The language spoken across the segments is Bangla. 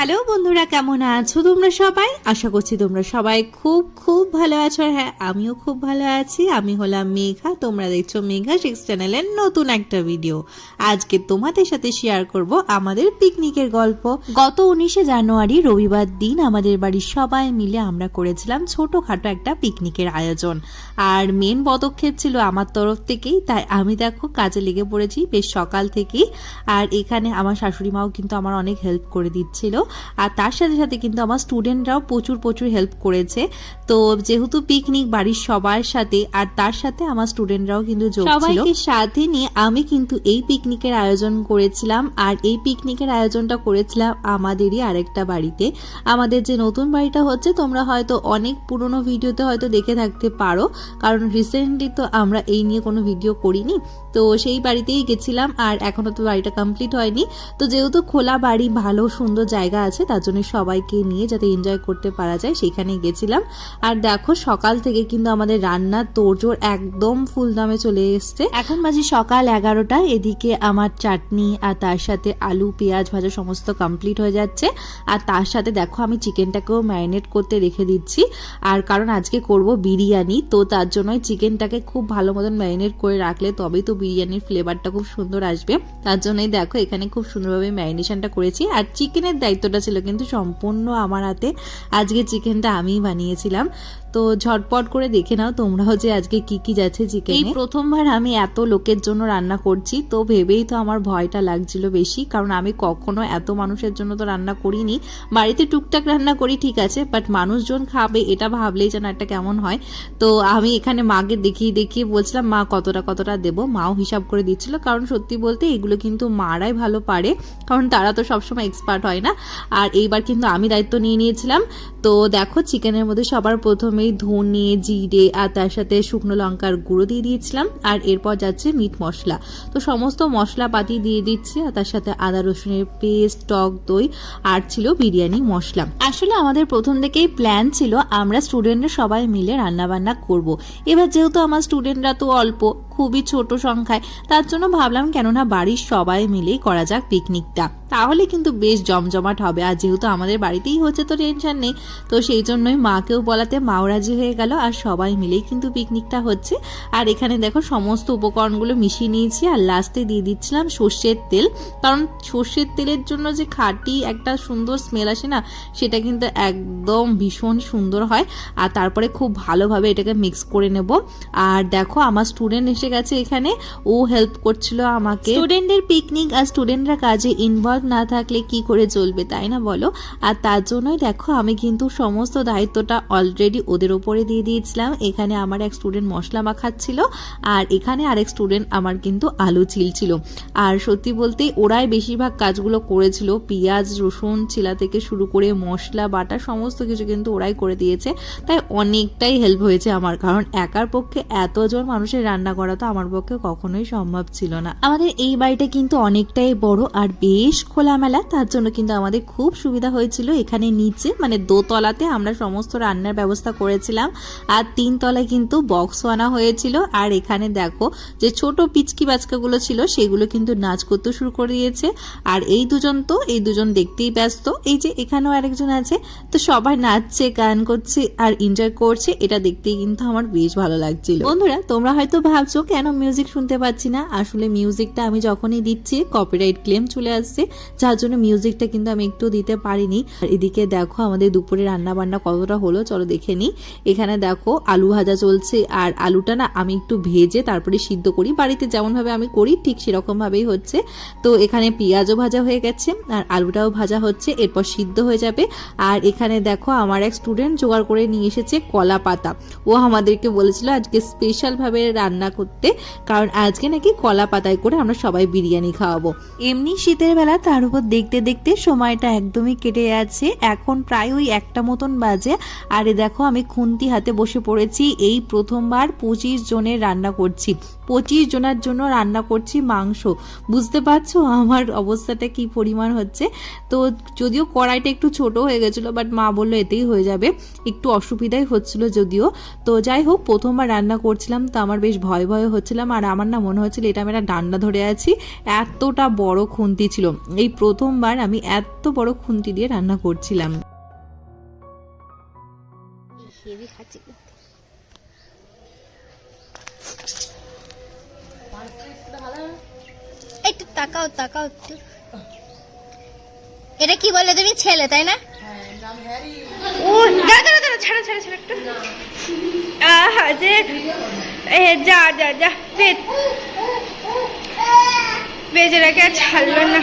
হ্যালো বন্ধুরা, কেমন আছো তোমরা সবাই? আশা করছি তোমরা সবাই খুব খুব ভালো আছো। হ্যাঁ আমিও খুব ভালো আছি। আমি হলাম মেঘা, তোমরা দেখছ মেঘা সিক্স চ্যানেলের নতুন একটা ভিডিও। আজকে তোমাদের সাথে শেয়ার করব আমাদের পিকনিকের গল্প। গত উনিশে জানুয়ারি, রবিবার দিন আমাদের বাড়ির সবাই মিলে আমরা করেছিলাম ছোটখাটো একটা পিকনিকের আয়োজন। আর মেন পদক্ষেপ ছিল আমার তরফ থেকেই, তাই আমি দেখো কাজে লেগে পড়েছি। বেশ সকাল থেকেই, আর এখানে আমার শাশুড়ি মাও কিন্তু আমার অনেক হেল্প করে দিচ্ছিল। আর তার সাথে সাথে কিন্তু আমার স্টুডেন্টরাও প্রচুর প্রচুর হেল্প করেছে। তো যেহেতু পিকনিক বাড়ির সবার সাথে আর তার সাথে আমার স্টুডেন্টরাও কিন্তু যোগ সবাইকে সাথে নিয়ে আমি কিন্তু এই পিকনিকের আয়োজন করেছিলাম। আর এই পিকনিকের আয়োজনটা করেছিলাম আমাদেরই আরেকটা বাড়িতে। আমাদের যে নতুন বাড়িটা হচ্ছে তোমরা হয়তো অনেক পুরনো ভিডিওতে হয়তো দেখে থাকতে পারো। কারণ রিসেন্টলি তো আমরা এই নিয়ে কোনো ভিডিও করিনি। তো সেই বাড়িতেই গেছিলাম আর এখনও তো বাড়িটা কমপ্লিট হয়নি। তো যেহেতু খোলা বাড়ি ভালো সুন্দর জায়গা আছে, তার জন্য সবাইকে নিয়ে যাতে এনজয় করতে পারা যায় সেখানে গেছিলাম। আর দেখো, সকাল থেকে কিন্তু আমাদের রান্নার তোড়জোড় একদম ফুল দামে চলে এসছে। এখন বাজে সকাল এগারোটা, এদিকে আমার চাটনি আর তার সাথে আলু, পেঁয়াজ ভাজা সমস্ত কমপ্লিট হয়ে যাচ্ছে। আর তার সাথে দেখো, আমি চিকেনটাকেও ম্যারিনেট করতে রেখে দিচ্ছি। আর কারণ আজকে করব বিরিয়ানি, তো তার জন্যই চিকেনটাকে খুব ভালো মতন ম্যারিনেট করে রাখলে তবেই তো বিরিয়ানির ফ্লেভারটা খুব সুন্দর আসবে। তার জন্যই দেখো, এখানে খুব সুন্দরভাবে ম্যারিনেশনটা করেছি। আর চিকেনের ছিল কিন্তু সম্পূর্ণ আমার হাতে। আজকে চিকেনটা আমিই বানিয়েছিলাম। তো ঝটপট করে দেখে নাও তোমরাও যে আজকে কি কি যাচ্ছে চিকেন এই প্রথমবার আমি এত লোকের জন্য রান্না করছি, তো ভেবেই তো আমার ভয়টা লাগছিল বেশি, কারণ আমি কখনো এত মানুষের জন্য তো রান্না করিনি। বাড়িতে টুকটাক রান্না করি, ঠিক আছে বাট মানুষজন খাবে, এটা ভাবলেই যেন একটা কেমন হয়। তো আমি এখানে মাকে দেখিয়ে দেখিয়ে বলছিলাম, মা, কতটা কতটা দেবো? মাও হিসাব করে দিচ্ছিল, কারণ সত্যি বলতে এগুলো কিন্তু মারাই ভালো পারে, কারণ তারা তো সবসময় এক্সপার্ট হয় না। আর এইবার কিন্তু আমি দায়িত্ব নিয়ে নিয়েছিলাম। তো দেখো চিকেনের মধ্যে সবার প্রথমেই ধনে, জিরে আর তার সাথে শুকনো লঙ্কার গুঁড়ো দিয়ে দিয়েছিলাম, আর এরপর যাচ্ছে মিট মশলা তো সমস্ত মশলাপাতি দিয়ে দিচ্ছি, আর তার সাথে আদা রসুনের পেস্ট, টক দই আর ছিল বিরিয়ানি মশলা আসলে আমাদের প্রথম থেকেই প্ল্যান ছিল, আমরা স্টুডেন্টরা সবাই মিলে রান্না বান্না করব। এবার যেহেতু আমার স্টুডেন্টরা তো অল্প খুবই ছোট সংখ্যায়। তার জন্য ভাবলাম, কেননা বাড়ির সবাই মিলেই করা যাক পিকনিকটা তাহলে কিন্তু বেশ জমজমাট হবে। আর যেহেতু আমাদের বাড়িতেই হচ্ছে, তো টেনশন নেই। তো সেই জন্যই মাকেও বলাতে মাও রাজি হয়ে গেল। আর সবাই মিলেই কিন্তু পিকনিকটা হচ্ছে। আর এখানে দেখো, সমস্ত উপকরণগুলো মিশিয়ে নিয়েছি। আর লাস্টে দিয়ে দিচ্ছিলাম সর্ষের তেল। কারণ সর্ষের তেলের জন্য যে খাঁটি একটা সুন্দর স্মেল আসে না, সেটা কিন্তু একদম ভীষণ সুন্দর হয়। আর তারপরে খুব ভালোভাবে এটাকে মিক্স করে নেব। আর দেখো, আমার স্টুডেন্ট এসে গেছে এখানে। ও হেল্প করছিল আমাকে। স্টুডেন্টদের পিকনিক আর স্টুডেন্টরা কাজে ইনভলভ না থাকলে কি করে চলবে, তাই না বলো? আর তার জন্যই দেখো, আমি কিন্তু সমস্ত দায়িত্বটা অলরেডি ওদের ওপরে দিয়ে দিয়েছিলাম। এখানে আমার এক স্টুডেন্ট মশলা মাখাচ্ছিল আর এখানে আরেক স্টুডেন্ট আমার কিন্তু আলু ছিল আর সত্যি বলতে ওরাই বেশিরভাগ কাজগুলো করেছিল। পেঁয়াজ, রসুন ছিলা থেকে শুরু করে মশলা, বাটা, সমস্ত কিছু কিন্তু ওরাই করে দিয়েছে। তাই অনেকটাই হেল্প হয়েছে আমার, কারণ একার পক্ষে এতজন মানুষের রান্না করা তো আমার পক্ষে কখনোই সম্ভব ছিল না। আমাদের এই বাড়িটা কিন্তু অনেকটাই বড় আর বেশ খোলামেলা। তার জন্য কিন্তু আমাদের খুব সুবিধা হয়েছিল এখানে নিচে মানে দোতলাতে আমরা সমস্ত রান্নার ব্যবস্থা করেছিলাম। আর তিন তলায় কিন্তু বক্সও আনা হয়েছিল। আর এখানে দেখো যে ছোট পিচকি বাচ্চাগুলো ছিল, সেগুলো কিন্তু নাচ করতে শুরু করে দিয়েছে। আর এই দুজন তো, এই দুজন দেখতেই ব্যস্ত। এই যে এখানেও আরেকজন আছে, তো সবাই নাচছে, গান করছে আর এনজয় করছে। এটা দেখতেই কিন্তু আমার বেশ ভালো লাগছিল। বন্ধুরা, তোমরা হয়তো ভাবছ কেন মিউজিক শুনতে পাচ্ছি না? আসলে মিউজিকটা আমি যখনই দিচ্ছি কপিরাইট ক্লেম চলে আসছে, যার জন্য মিউজিকটা কিন্তু আমি একটু দিতে পারিনি। আর এদিকে দেখো, আমাদের দুপুরে রান্না বান্না কতটা হলো, চলো দেখে নিই। এখানে দেখো, আলু ভাজা চলছে, আর আলুটা না আমি একটু ভেজে তারপরে সিদ্ধ করি। বাড়িতে যেমনভাবে আমি করি, ঠিক সেরকমভাবেই হচ্ছে। তো এখানে পেঁয়াজও ভাজা হয়ে গেছে, আর আলুটাও ভাজা হচ্ছে, এরপর সিদ্ধ হয়ে যাবে। আর এখানে দেখো, আমার এক স্টুডেন্ট জোগাড় করে নিয়ে এসেছে কলা পাতা ও আমাদেরকে বলেছিল, আজকে স্পেশালভাবে রান্না করতে কারণ আজকে নাকি কলা পাতায় করে আমরা সবাই বিরিয়ানি খাওয়াবো। এমনি শীতের বেলা তার উপর দেখতে দেখতে সময়টা একদমই কেটে যাচ্ছে। এখন প্রায় ওই একটা মতন বাজে। আর দেখো, আমি খুন্তি হাতে বসে পড়েছি। এই প্রথমবার পঁচিশ জনের রান্না করছি। পঁচিশ জনের জন্য রান্না করছি মাংস। বুঝতে পারছ আমার অবস্থাটা কি পরিমাণ হচ্ছে? তো যদিও কড়াইটা একটু ছোট হয়ে গেছিল বাট মা বলল এতেই হয়ে যাবে। একটু অসুবিধাই হচ্ছিল যদিও। তো যাই হোক, প্রথমবার রান্না করছিলাম, তো আমার বেশ ভয় ভয় হয়ে হচ্ছিলাম আর আমার না মনে হচ্ছিল এটা আমি একটা ডান্ডা ধরে আছি। এতটা বড় খুন্তি ছিল। এই প্রথমবার আমি এত বড় খুন্তি দিয়ে রান্না করছিলাম। হেভি খাচ্ছি একটু তাকাও তাকাও একটু। এটা কি বলে তুমি? ছেলে তাই না? ও দাঁড়া দাঁড়া ছাড়া ছাড়া ছাড়া একটু। আহা যে এ যা যা যা বেদ বেজেরাকে আর ছাড়লো না।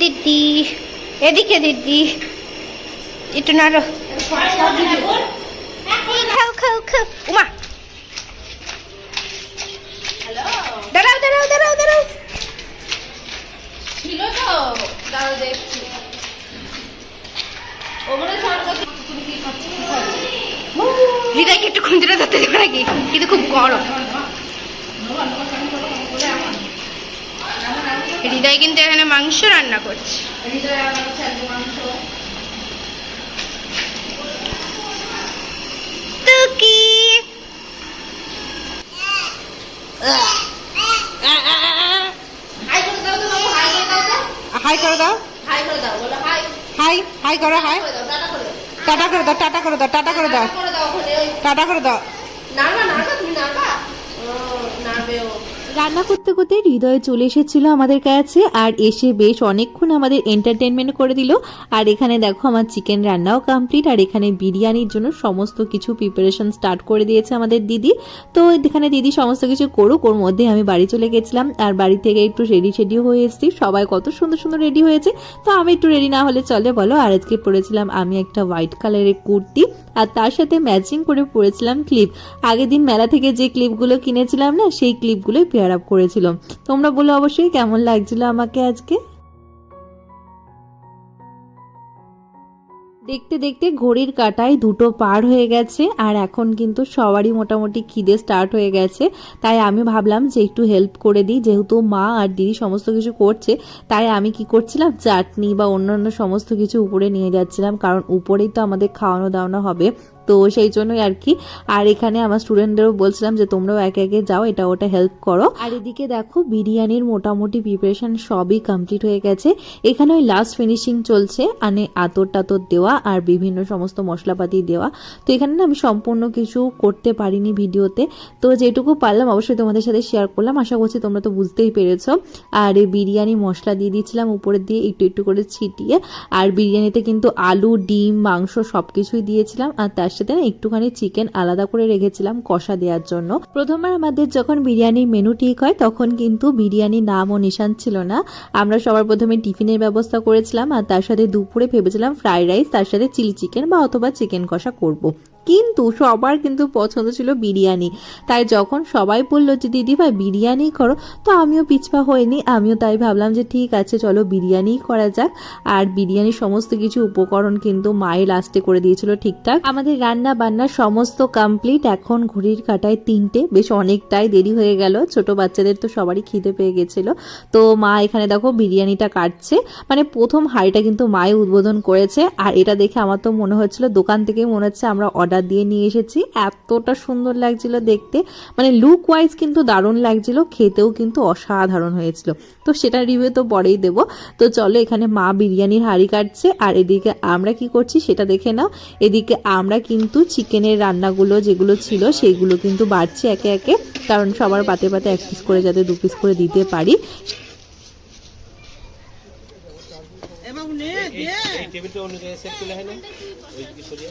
দিদি এদিকে দিদি। একটু নাড়ো। খাও খাও খাও। উমা। ছিল তো দাও দেখছি ওগুলো কি কি নাকি? কিন্তু খুব গরম। হৃদয় কিন্তু এখানে মাংস রান্না করছে। হৃদয় আমার হচ্ছে একদম মাংস তুকি হাই করে দাও তো বাবু হাই করে দাও তো হাই করে দাও। হাই করে দাও। বলো হাই হাই হাই করো হাই টাটা করে দাও। টাটা করে দাও টাটা করে দাও টাটা করে দাও। টাটা করে দাও ওখানে ওই টাটা নাড়বা নাড়বা তুমি নাড়বা। নাড়বে ও। রান্না করতে করতে হৃদয়ে চলে এসেছিল আমাদের কাছে আর এসে বেশ অনেকক্ষণ আমাদের এন্টারটেনমেন্ট করে দিল। আর এখানে দেখো আমার চিকেন রান্নাও কমপ্লিট আর এখানে বিরিয়ানির জন্য সমস্ত কিছু প্রিপারেশন স্টার্ট করে দিয়েছে আমাদের দিদি। তো এখানে দিদি সমস্ত কিছু করুক, ওর মধ্যে আমি বাড়ি চলে গেছিলাম আর বাড়ি থেকে একটু রেডি শেডি হয়ে এসেছি। সবাই কত সুন্দর সুন্দর রেডি হয়েছে। তো আমি একটু রেডি না হলে চলে, বলো। আর আজকে পরেছিলাম আমি একটা হোয়াইট কালারের কুর্তি আর তার সাথে ম্যাচিং করে পরেছিলাম ক্লিপ আগের দিন মেলা থেকে যে ক্লিপগুলো কিনেছিলাম না, সেই ক্লিপগুলোই পেয়ার আপ করেছিল তোমরা বলো অবশ্যই কেমন লাগছিল আমাকে আজকে? দেখতে দেখতে ঘড়ির কাটায় দুটো পার হয়ে গেছে আর এখন কিন্তু সবারই মোটামুটি খিদে স্টার্ট হয়ে গেছে। তাই আমি ভাবলাম যে একটু হেল্প করে দিই, যেহেতু মা আর দিদি সমস্ত কিছু করছে, তাই আমি কি করছিলাম, চাটনি বা অন্যান্য সমস্ত কিছু উপরে নিয়ে যাচ্ছিলাম, কারণ উপরেই তো আমাদের খাওয়ানো দাওয়ানো হবে। তো সেই জন্যই আর কি। আর এখানে আমার স্টুডেন্টদেরও বলছিলাম যে, তোমরাও একে একে যাও, এটা ওটা হেল্প করো। আর এদিকে দেখো, বিরিয়ানির মোটামুটি প্রিপারেশন সবই কমপ্লিট হয়ে গেছে। এখানে ওই লাস্ট ফিনিশিং চলছে মানে আতর টাতর দেওয়া আর বিভিন্ন সমস্ত মশলাপাতি দেওয়া। তো এখানে না আমি সম্পূর্ণ কিছু করতে পারিনি ভিডিওতে। তো যেটুকু পারলাম, অবশ্যই তোমাদের সাথে শেয়ার করলাম। আশা করছি তোমরা তো বুঝতেই পেরেছ। আর এই বিরিয়ানি মশলা দিয়ে দিয়েছিলাম, উপরে দিয়ে একটু একটু করে ছিটিয়ে। আর বিরিয়ানিতে কিন্তু আলু, ডিম, মাংস সব কিছুই দিয়েছিলাম। আর তার সাথে না একটুখানি চিকেন আলাদা করে রেখেছিলাম কষা দেওয়ার জন্য প্রথমবার আমাদের যখন বিরিয়ানির মেনু ঠিক হয়, তখন কিন্তু বিরিয়ানির নাম ও নিশান ছিল না আমরা সবার প্রথমে টিফিনের ব্যবস্থা করেছিলাম আর তার সাথে দুপুরে ভেবেছিলাম ফ্রাইড রাইস তার সাথে চিলি চিকেন বা অথবা চিকেন কষা করব। কিন্তু সবার কিন্তু পছন্দ ছিল বিরিয়ানি। তাই যখন সবাই বলল যে, দিদি ভাই, বিরিয়ানি করো, তো আমিও পিছপা হইনি। আমিও তাই ভাবলাম যে, ঠিক আছে, চলো বিরিয়ানিই করা যাক। আর বিরিয়ানির সমস্ত কিছু উপকরণ কিন্তু মায়ের লাস্টে করে দিয়েছিল ঠিকঠাক। আমাদের রান্না বান্না সমস্ত কমপ্লিট এখন ঘড়ির কাটায় তিনটে। বেশ অনেকটাই দেরি হয়ে গেল। ছোট বাচ্চাদের তো সবারই খিদে পেয়ে গেছিল। তো মা এখানে দেখো বিরিয়ানিটা কাটছে। মানে প্রথম হাঁড়িটা কিন্তু মায়ে উদ্বোধন করেছে। আর এটা দেখে আমার তো মনে হচ্ছিল দোকান থেকে মনে হচ্ছে আমরা অর্ডার দিয়ে নিয়ে এসেছি। এতটা সুন্দর লাগছিল দেখতে। মানে লুক ওয়াইজ কিন্তু দারুণ লাগছিল খেতেও কিন্তু অসাধারণ হয়েছিল। তো সেটা রিভিউ তো পরেই দেবো। তো চলো এখানে মা বিরিয়ানির হাঁড়ি কাটছে আর এদিকে আমরা কি করছি সেটা দেখে নাও। এদিকে আমরা কিন্তু চিকেনের রান্নাগুলো যেগুলো ছিল সেইগুলো কিন্তু বাড়ছে একে একে কারণ সবার পাতে পাতে এক পিস করে যাতে দু পিস করে দিতে পারি। এই টেবিলটা অন্য জায়গায় সেট করলে হয় না? ওই দিকে সরিয়ে।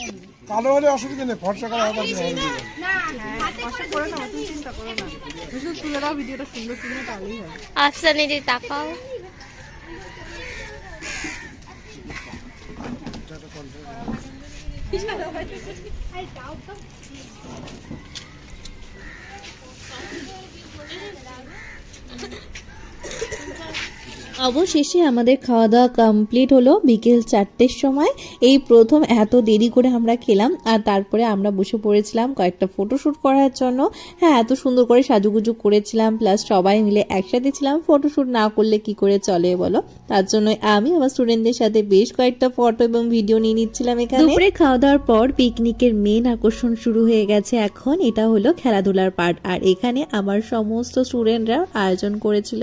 কালো হলে অসুবিধা নেই ফর্সা করা হবে। আফসানি দি তাকাও। অবশেষে আমাদের খাওয়া দাওয়া কমপ্লিট হলো বিকেল চারটের সময়। এই প্রথম এত দেরি করে আমরা খেলাম আর তারপরে আমরা বসে পড়েছিলাম কয়েকটা ফটোশ্যুট করার জন্য। হ্যাঁ এত সুন্দর করে সাজুগুজু করেছিলাম প্লাস সবাই মিলে একসাথে ছিলাম। ফটোশ্যুট না করলে কি করে চলে বলো? তার জন্য আমি আমার স্টুডেন্টদের সাথে বেশ কয়েকটা ফটো এবং ভিডিও নিয়ে নিচ্ছিলাম এখানে। দুপুরে খাওয়া দাওয়ার পর পিকনিকের মেন আকর্ষণ শুরু হয়ে গেছে এখন। এটা হলো খেলাধুলার পার্ট আর এখানে আমার সমস্ত স্টুডেন্টরা আয়োজন করেছিল।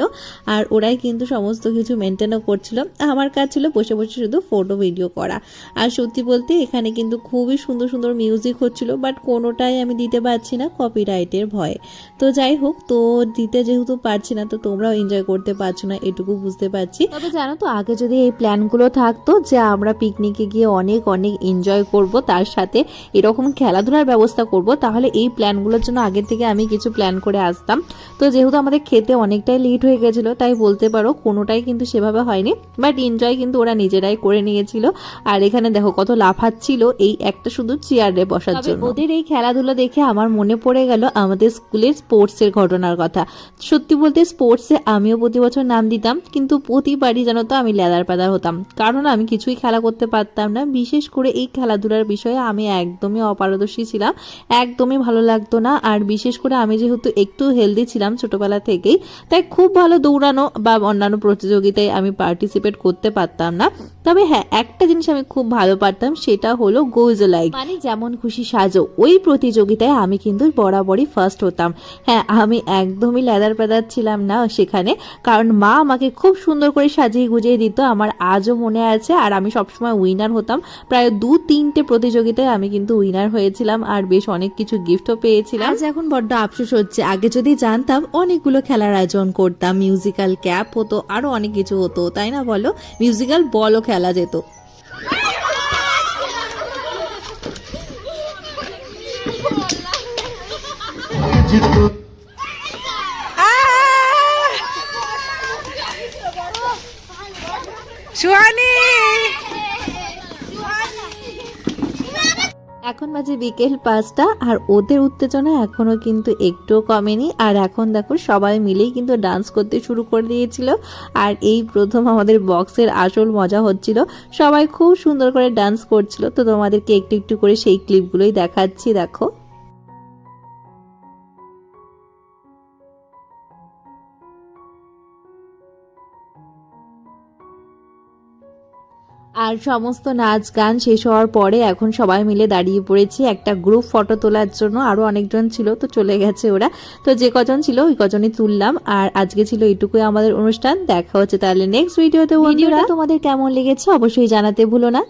আর ওরাই কিন্তু সমস্ত কিছু মেনটেনও করছিল আমার কাজ ছিল বসে বসে শুধু ফটো ভিডিও করা। আর সত্যি বলতে এখানে কিন্তু খুবই সুন্দর সুন্দর মিউজিক হচ্ছিল বাট কোনোটাই আমি দিতে পারছি না কপিরাইটের ভয়ে। তো যাই হোক, তো দিতে যেহেতু পারছি না, তো তোমরাও এনজয় করতে পারছ না, এটুকু বুঝতে পারছি। তবে জানো তো, আগে যদি এই প্ল্যানগুলো থাকতো যে আমরা পিকনিকে গিয়ে অনেক অনেক এনজয় করব, তার সাথে এরকম খেলাধুলার ব্যবস্থা করব, তাহলে এই প্ল্যানগুলোর জন্য আগে থেকে আমি কিছু প্ল্যান করে আসতাম। তো যেহেতু আমাদের খেতে অনেকটাই লেট হয়ে গেছিল, তাই বলতে পারো কোনোটাই কিন্তু সেভাবে হয়নি বাট এনজয় কিন্তু ওরা নিজেরাই করে নিয়েছিল। আর এখানে দেখো কত লাফাচ্ছিল এই একটা শুধু চেয়ারে বসার জন্য। ওদের এই খেলাধুলা দেখে আমার মনে পড়ে গেল আমাদের স্কুলের স্পোর্টসের ঘটনার কথা। সত্যি বলতে স্পোর্টসে আমিও প্রতি বছর নাম দিতাম কিন্তু প্রতিবারই জানো তো আমি লেদার পেদার হতাম। কারণ আমি কিছুই খেলা করতে পারতাম না বিশেষ করে এই খেলাধুলার বিষয়ে আমি একদমই অপারদর্শী ছিলাম একদমই ভালো লাগতো না। আর বিশেষ করে আমি যেহেতু একটু হেলদি ছিলাম ছোটবেলা থেকেই তাই খুব ভালো দৌড়ানো বা অন্যান্য প্রতিযোগিতায় আমি পার্টিসিপেট করতে পারতাম না। তবে হ্যাঁ একটা জিনিস আমি খুব ভালো পারতাম সেটা হলো গোজ লাইক মানে যেমন খুশি সাজো ওই প্রতিযোগিতায় আমি কিন্তু বরাবরই ফার্স্ট হতাম। হ্যাঁ আমি একদমই লেদার পেদার ছিলাম না সেখানে কারণ মা আমাকে খুব সুন্দর করে সাজিয়ে গুজিয়ে দিত আমার আজও মনে আছে আর আমি সবসময় উইনার হতাম। প্রায় দু তিনটে প্রতিযোগিতায় আমি কিন্তু উইনার হয়েছিলাম আর বেশ অনেক কিছু গিফটও পেয়েছিলাম। আজ এখন বড্ড আফসোস হচ্ছে। আগে যদি জানতাম অনেকগুলো খেলার আয়োজন করতাম মিউজিক্যাল ক্যাপ হতো আরও অনেক কিছু হতো তাই না বলো? মিউজিক্যাল বলও খেলা যেত। সুহানি! এখন বাজে বিকেল পাঁচটা আর ওদের উত্তেজনা এখনও কিন্তু একটুও কমেনি। আর এখন দেখো সবাই মিলেই কিন্তু ডান্স করতে শুরু করে দিয়েছিল। আর এই প্রথম আমাদের বক্সের আসল মজা হচ্ছিল। সবাই খুব সুন্দর করে ডান্স করছিল। তো তোমাদেরকে একটু একটু করে সেই ক্লিপগুলোই দেখাচ্ছি, দেখো। আর সমস্ত নাচ গান শেষ হওয়ার পরে এখন সবাই মিলে দাঁড়িয়ে পড়েছি। একটা গ্রুপ ফটো তোলার জন্য আরও অনেকজন ছিল, তো চলে গেছে ওরা। তো যে কজন ছিল ওই কজনই তুললাম। আর আজকে ছিল এটুকুই আমাদের অনুষ্ঠান। দেখা হচ্ছে তাহলে নেক্সট ভিডিওতে তোমাদের কেমন লেগেছে অবশ্যই জানাতে ভুলো না।